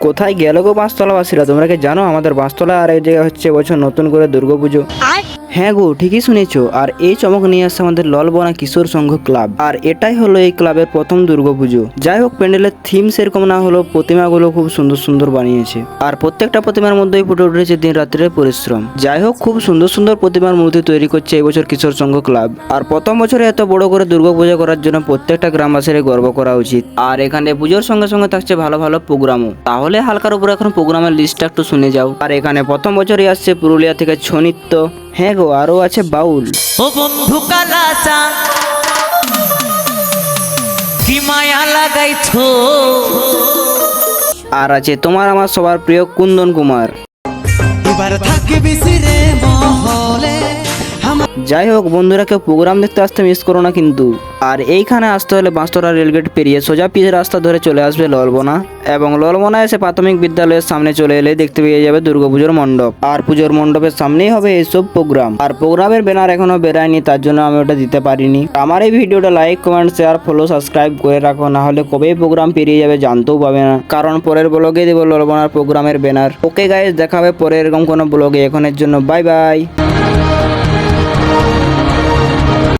কোথায় গেল গো বাঁশতলাবাসীরা? তোমরা কি জানো আমাদের বাঁশতলা আর এই জায়গায় হচ্ছে বছর নতুন করে দুর্গা দুর্গাপুজো হ্যাঁ গো, ঠিকই শুনেছো। আর এই চমক নিয়ে আসছে আমাদের ললবনা কিশোর সংঘ ক্লাব। আর এটাই হলো এই ক্লাবের প্রথম দুর্গাপুজো। যাই হোক, প্যান্ডেলের থিম সেরকম না হলো প্রতিমাগুলো খুব সুন্দর সুন্দর বানিয়েছে। আর প্রত্যেকটা প্রতিমার মধ্যেই ফুটে উঠেছে দিন রাত্রের পরিশ্রম। যাই হোক, খুব সুন্দর সুন্দর প্রতিমার মূর্তি তৈরি করছে এবছর কিশোর সংঘ ক্লাব। আর প্রথম বছরে এত বড় করে দুর্গাপূজা করার জন্য প্রত্যেকটা গ্রামবাসীর গর্ব করা উচিত। আর এখানে পুজোর সঙ্গে সঙ্গে থাকছে ভালো ভালো প্রোগ্রামও। তাহলে হালকার উপর এখন প্রোগ্রামের লিস্টটা একটু শুনে যাও। আর এখানে প্রথম বছরই আসছে পুরুলিয়া থেকে ছৌ নৃত্য। হ্যাঁ গো আরও আছে বাউল। ও বন্ধু কালাচা কি মায়া লাগাইছো? আর আছে তোমার আমার সবার প্রিয় কুন্দন কুমার। এবার থাকি বিসিরে মহলে যাই হোক, বন্ধুরা, কেউ প্রোগ্রাম দেখতে আসতে মিস করো না কিন্তু। আর এইখানে আসতে হলে বাঁশতলা রেলগেট পেরিয়ে সোজা পিচের রাস্তা ধরে চলে আসবে ললবনা এবং ললবনা এসে প্রাথমিক বিদ্যালয়ের সামনে চলে এলে দেখতে পেয়ে যাবে দুর্গাপুজোর মণ্ডপ। আর পুজোর মণ্ডপের সামনেই হবে এইসব প্রোগ্রাম আর প্রোগ্রামের ব্যানার এখনও বেরায়নি, তার জন্য আমি ওটা দিতে পারিনি। আমার এই ভিডিওটা like comment share follow subscribe করে রাখো না হলে কবেই প্রোগ্রাম পেরিয়ে যাবে জানতেও পাবে না। কারণ পরের ব্লগে দেবো ললবনার প্রোগ্রামের ব্যানার ওকে গাইজ দেখাবে পরে এরকম কোনো ব্লগে এখনের জন্য বাই বাই